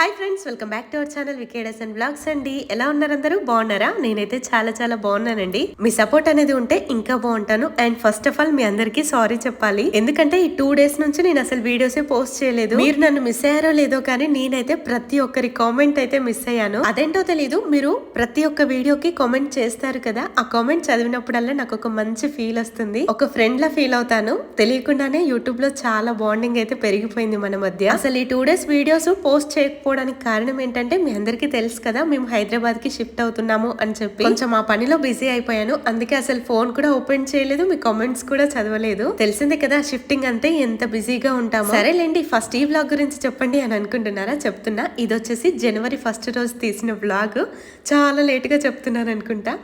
Hi friends welcome back to our channel వికేడస్ and blogs అండి. ఎలా ఉన్నారు అందరూ? బాగున్నారా? నేనైతే చాలా చాలా బాగున్నానండి. మీ సపోర్ట్ అనేది ఉంటే ఇంకా బాగుంటాను. అండ్ ఫస్ట్ ఆఫ్ ఆల్ మీ అందరికీ సారీ చెప్పాలి. ఎందుకంటే ఈ టూ డేస్ నుంచి నేను అసలు వీడియోసే పోస్ట్ చేయలేదు. మీరు నన్ను మిస్ అయ్యారో లేదో కానీ నేనైతే ప్రతి ఒక్కరి కామెంట్ అయితే మిస్ అయ్యాను. అదేంటో తెలీదు. మీరు ప్రతి ఒక్క వీడియోకి కామెంట్ చేస్తారు కదా ఆ కామెంట్ చదివినప్పుడల్లా నాకు ఒక మంచి ఫీల్ వస్తుంది. ఒక ఫ్రెండ్ లా ఫీల్ అవుతాను. తెలియకుండానే యూట్యూబ్లో చాలా బాండింగ్ అయితే పెరిగిపోయింది మన మధ్య. అసలు ఈ టూ డేస్ వీడియోస్ పోస్ట్ చేయకపోతే చేయకపోవడానికి కారణం ఏంటంటే మీ అందరికీ తెలుసు కదా మేము హైదరాబాద్కి షిఫ్ట్ అవుతున్నాము అని చెప్పి. కొంచెం ఆ పనిలో బిజీ అయిపోయాను. అందుకే అసలు ఫోన్ కూడా ఓపెన్ చేయలేదు మీ కామెంట్స్ కూడా చదవలేదు. తెలిసిందే కదా షిఫ్టింగ్ అంటే ఎంత బిజీగా ఉంటాము. సరేలేండి ఫస్ట్ ఈ వ్లాగ్ గురించి చెప్పండి అని అనుకుంటున్నారా? చెప్తున్నా. ఇది వచ్చేసి జనవరి ఫస్ట్ రోజు తీసిన వ్లాగ్. చాలా లేట్గా చెప్తున్నాను అనుకుంటా.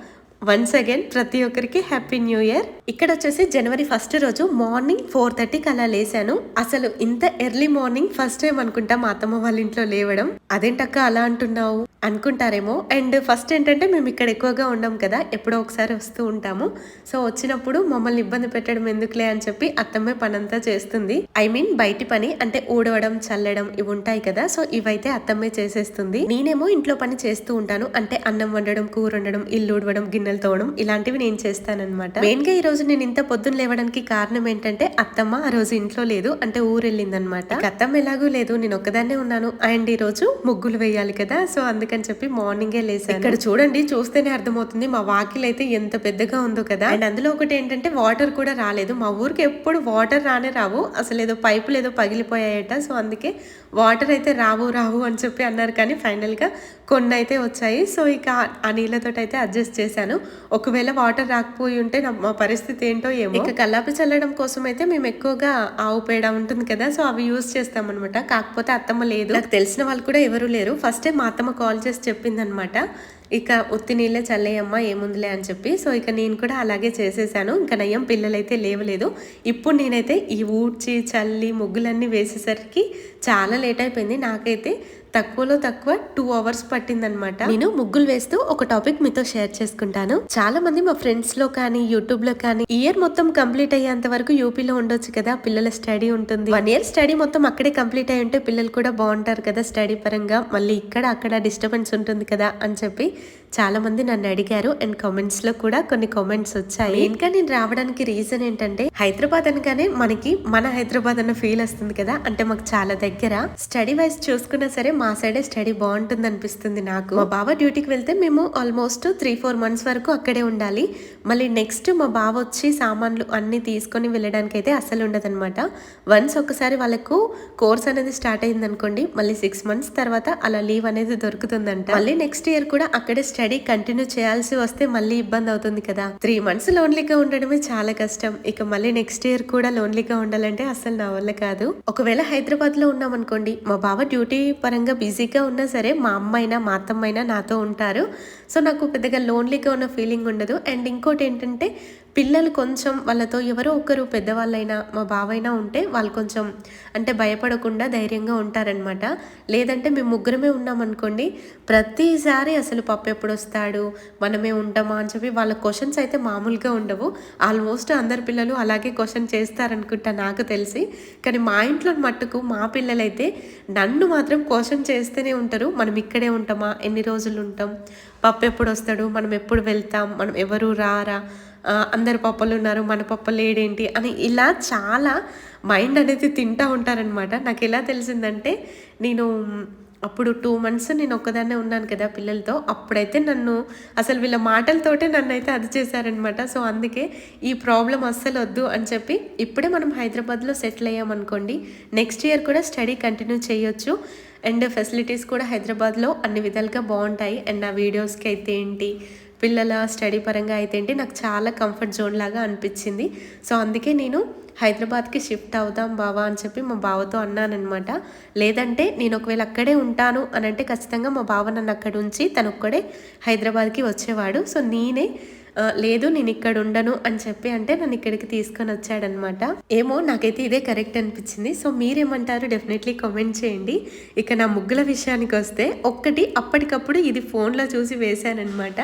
వన్స్ అగైన్ ప్రతి ఒక్కరికి హ్యాపీ న్యూ ఇయర్ ఇక్కడ వచ్చేసి జనవరి ఫస్ట్ రోజు మార్నింగ్ ఫోర్ థర్టీకి అలా లేసాను అసలు ఇంత ఎర్లీ మార్నింగ్ ఫస్ట్ టైం అనుకుంటా మా అత్తమ్మ వాళ్ళ ఇంట్లో లేవడం. అదేంటక్క అలా అంటున్నావు? అనుకుంటారేమో. అండ్ ఫస్ట్ ఏంటంటే మేము ఇక్కడ ఎక్కువగా ఉండం కదా ఎప్పుడో ఒకసారి వస్తూ ఉంటాము. సో వచ్చినప్పుడు మమ్మల్ని ఇబ్బంది పెట్టడం ఎందుకులే అని చెప్పి అత్తమ్మే పనంతా చేస్తుంది. ఐ మీన్ బయటి పని అంటే ఊడవడం చల్లడం ఇవి ఉంటాయి కదా సో ఇవైతే అత్తమ్మే చేసేస్తుంది. నేనేమో ఇంట్లో పని చేస్తూ ఉంటాను. అంటే అన్నం వండడం కూర వండడం ఇల్లు ఊడవడం గిన్నెలు తోవడం ఇలాంటివి నేను చేస్తానన్నమాట. మెయిన్గా ఈ రోజు నేను ఇంత పొద్దున్న లేవడానికి కారణం ఏంటంటే అత్తమ్మ ఆ రోజు ఇంట్లో లేదు అంటే ఊరు అత్తమ్మ ఎలాగూ లేదు నేను ఒక్కదాన్నే ఉన్నాను. అండ్ ఈ రోజు ముగ్గులు వేయాలి కదా సో అందుకని చెప్పి మార్నింగే లేసాను ఇక్కడ చూడండి చూస్తేనే అర్థమవుతుంది మా వాకిల్ అయితే ఎంత పెద్దగా ఉందో కదా. అండ్ అందులో ఒకటి ఏంటంటే వాటర్ కూడా రాలేదు. మా ఊరికి ఎప్పుడు వాటర్ రానే రావు. అసలు ఏదో పైపులు ఏదో పగిలిపోయాయట. సో అందుకే వాటర్ అయితే రావు రావు అని చెప్పి అన్నారు. కానీ ఫైనల్గా కొన్ని అయితే వచ్చాయి. సో ఇక ఆ నీళ్ళతో అయితే అడ్జస్ట్ చేశాను. ఒకవేళ వాటర్ రాకపోయి ఉంటే మా పరిస్థితి ఏంటో ఏమో. ఇక కల్లాపి చల్లడం కోసం అయితే మేము ఎక్కువగా ఆవు పేడ ఉంటుంది కదా. సో అవి యూజ్ చేస్తాం అనమాట కాకపోతే అత్తమ్మ లేదు. నాకు తెలిసిన వాళ్ళు కూడా ఎవరు లేరు. ఫస్ట్ మా అత్తమ్మ కాల్ చేసి చెప్పిందనమాట. ఇక ఉత్తి నీళ్ళే చల్లేయమ్మా ఏముందిలే అని చెప్పి. సో ఇక నేను కూడా అలాగే చేసేసాను. ఇంకా నయ్యం పిల్లలైతే లేవలేదు. ఇప్పుడు నేనైతే ఈ ఊడ్చి చల్లి ముగ్గులన్నీ వేసేసరికి చాలా లేట్ అయిపోయింది. నాకైతే తక్కువలో తక్కువ టూ అవర్స్ పట్టిందనమాట. నేను ముగ్గులు వేస్తూ ఒక టాపిక్ మీతో షేర్ చేసుకుంటాను. చాలా మంది మా ఫ్రెండ్స్లో కానీ యూట్యూబ్లో కానీ ఇయర్ మొత్తం కంప్లీట్ అయ్యేంత వరకు యూపీలో ఉండొచ్చు కదా పిల్లల స్టడీ ఉంటుంది. వన్ ఇయర్ స్టడీ మొత్తం అక్కడే కంప్లీట్ అయి ఉంటే పిల్లలు కూడా బాగుంటారు కదా స్టడీ పరంగా. మళ్ళీ ఇక్కడ అక్కడ డిస్టర్బెన్స్ ఉంటుంది కదా అని చెప్పి చాలా మంది నన్ను అడిగారు అండ్ కామెంట్స్లో కూడా కొన్ని కామెంట్స్ వచ్చాయి. ఇంకా నేను రావడానికి రీజన్ ఏంటంటే హైదరాబాద్ అనగానే మనకి మన హైదరాబాద్ అన్న ఫీల్ వస్తుంది కదా? అంటే మాకు చాలా దగ్గర. స్టడీ వైజ్ చూసుకున్నా సరే మా సైడే స్టడీ బాగుంటుంది అనిపిస్తుంది నాకు. మా బావ డ్యూటీకి వెళ్తే మేము ఆల్మోస్ట్ త్రీ ఫోర్ మంత్స్ వరకు అక్కడే ఉండాలి. మళ్ళీ నెక్స్ట్ మా బావ వచ్చి సామాన్లు అన్నీ తీసుకొని వెళ్ళడానికి అయితే అసలు ఉండదన్నమాట. వన్స్ ఒకసారి వాళ్ళకు కోర్స్ అనేది స్టార్ట్ అయింది అనుకోండి మళ్ళీ సిక్స్ మంత్స్ తర్వాత అలా లీవ్ అనేది దొరుకుతుందంట. మళ్ళీ నెక్స్ట్ ఇయర్ కూడా అక్కడే స్టడీ కంటిన్యూ చేయాల్సి వస్తే మళ్ళీ ఇబ్బంది అవుతుంది కదా. త్రీ మంత్స్ లోన్లీగా ఉండడమే చాలా కష్టం. ఇక మళ్ళీ నెక్స్ట్ ఇయర్ కూడా లోన్లీగా ఉండాలంటే అసలు నా వల్ల కాదు. ఒకవేళ హైదరాబాద్లో ఉన్నాం అనుకోండి మా బావ డ్యూటీ పరంగా బిజీగా ఉన్నా సరే మా అమ్మైనా మా అత్తమ్మైనా నాతో ఉంటారు. సో నాకు పెద్దగా లోన్లీగా ఉన్న ఫీలింగ్ ఉండదు. అండ్ ఇంకోటి ఏంటంటే పిల్లలు కొంచెం వాళ్ళతో ఎవరో ఒకరు పెద్దవాళ్ళైనా మా బావైనా ఉంటే వాళ్ళు కొంచెం అంటే భయపడకుండా ధైర్యంగా ఉంటారనమాట లేదంటే మేము ముగ్గురమే ఉన్నాం అనుకోండి ప్రతిసారి అసలు పప్పు ఎప్పుడు వస్తాడు మనమే ఉంటామా అని చెప్పి వాళ్ళ క్వశ్చన్స్ అయితే మామూలుగా ఉండవు. ఆల్మోస్ట్ అందరు పిల్లలు అలాగే క్వశ్చన్ చేస్తారనుకుంటా నాకు తెలిసి. కానీ మా ఇంట్లో మట్టుకు మా పిల్లలైతే నన్ను మాత్రం క్వశ్చన్ చేస్తూనే ఉంటారు. మనం ఇక్కడే ఉంటామా? ఎన్ని రోజులు ఉంటాం? పప్పు ఎప్పుడు వస్తాడు మనం ఎప్పుడు వెళ్తాం? మనం ఎవరు రారా? అందరు పప్పలు ఉన్నారు మన పప్పలు ఏడేంటి అని ఇలా చాలా మైండ్ అనేది తింటూ ఉంటారనమాట నాకు ఎలా తెలిసిందంటే నేను అప్పుడు టూ మంత్స్ నేను ఒక్కదాన్నే ఉన్నాను కదా పిల్లలతో అప్పుడైతే నన్ను అసలు వీళ్ళ మాటలతోటే నన్ను అయితే అది చేశారనమాట సో అందుకే ఈ ప్రాబ్లం అస్సలు వద్దు అని చెప్పి ఇప్పుడే మనం హైదరాబాద్లో సెటిల్ అయ్యామనుకోండి నెక్స్ట్ ఇయర్ కూడా స్టడీ కంటిన్యూ చేయొచ్చు. అండ్ ఫెసిలిటీస్ కూడా హైదరాబాద్లో అన్ని విధాలుగా బాగుంటాయి. అండ్ నా వీడియోస్కి అయితే ఏంటి పిల్లల స్టడీ పరంగా అయితే ఏంటి నాకు చాలా కంఫర్ట్ జోన్ లాగా అనిపించింది. సో అందుకే నేను హైదరాబాద్కి షిఫ్ట్ అవుదాం బావా అని చెప్పి మా బావతో అన్నానమాట లేదంటే నేను ఒకవేళ అక్కడే ఉంటాను అని అంటే ఖచ్చితంగా మా బావ నన్ను అక్కడ ఉంచి తను ఒక్కడే హైదరాబాద్కి వచ్చేవాడు. సో నేనే లేదు నేను ఇక్కడ ఉండను అని చెప్పి అంటే నన్ను ఇక్కడికి తీసుకొని వచ్చాడనమాట. ఏమో నాకైతే ఇదే కరెక్ట్ అనిపించింది. సో మీరేమంటారు? డెఫినెట్లీ కామెంట్ చేయండి. ఇక నా ముగ్గుల విషయానికి వస్తే ఒక్కటి అప్పటికప్పుడు ఇది ఫోన్లో చూసి వేశానమాట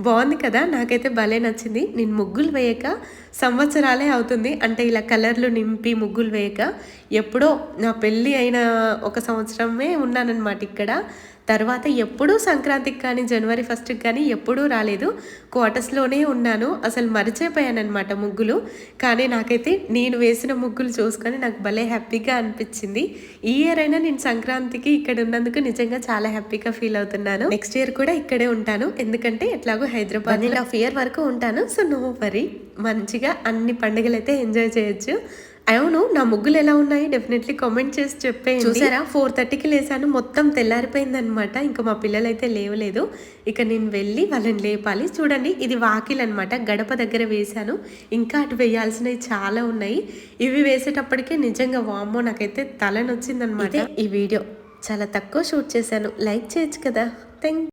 బాగుంది కదా? నాకైతే భలే నచ్చింది. నేను ముగ్గులు వేయక సంవత్సరాలే అవుతుంది. అంటే ఇలా కలర్లు నింపి ముగ్గులు వేయక ఎప్పుడో నా పెళ్ళి అయిన ఒక సంవత్సరమే ఉన్నానన్నమాట ఇక్కడ. తర్వాత ఎప్పుడూ సంక్రాంతికి కానీ జనవరి ఫస్ట్కి కానీ ఎప్పుడూ రాలేదు. క్వార్టర్స్లోనే ఉన్నాను. అసలు మర్చిపోయానమాట ముగ్గులు. కానీ నాకైతే నేను వేసిన ముగ్గులు చూసుకొని నాకు భలే హ్యాపీగా అనిపించింది. ఈ ఇయర్ అయినా నేను సంక్రాంతికి ఇక్కడ ఉన్నందుకు నిజంగా చాలా హ్యాపీగా ఫీల్ అవుతున్నాను. నెక్స్ట్ ఇయర్ కూడా ఇక్కడే ఉంటాను. ఎందుకంటే ఎట్లాగో Hyderabad one and half year వరకు ఉంటాను. So no worry. మంచిగా అన్ని పండుగలు అయితే ఎంజాయ్ చేయొచ్చు. అవును నా ముగ్గులు ఎలా ఉన్నాయి? డెఫినెట్లీ కామెంట్ చేసి చెప్పే చూసారా? ఫోర్ థర్టీకి లేసాను. మొత్తం తెల్లారిపోయింది అనమాట ఇంకా మా పిల్లలు అయితే లేవలేదు. ఇక నేను వెళ్ళి వాళ్ళని లేపాలి. చూడండి ఇది వాకిల్ అనమాట గడప దగ్గర వేశాను. ఇంకా అటు వేయాల్సినవి చాలా ఉన్నాయి. ఇవి వేసేటప్పటికే నిజంగా వామ్మో నాకైతే తలనొచ్చిందనమాట ఈ వీడియో. చాలా తక్కువ షూట్ చేశాను. లైక్ చేయొచ్చు కదా. థ్యాంక్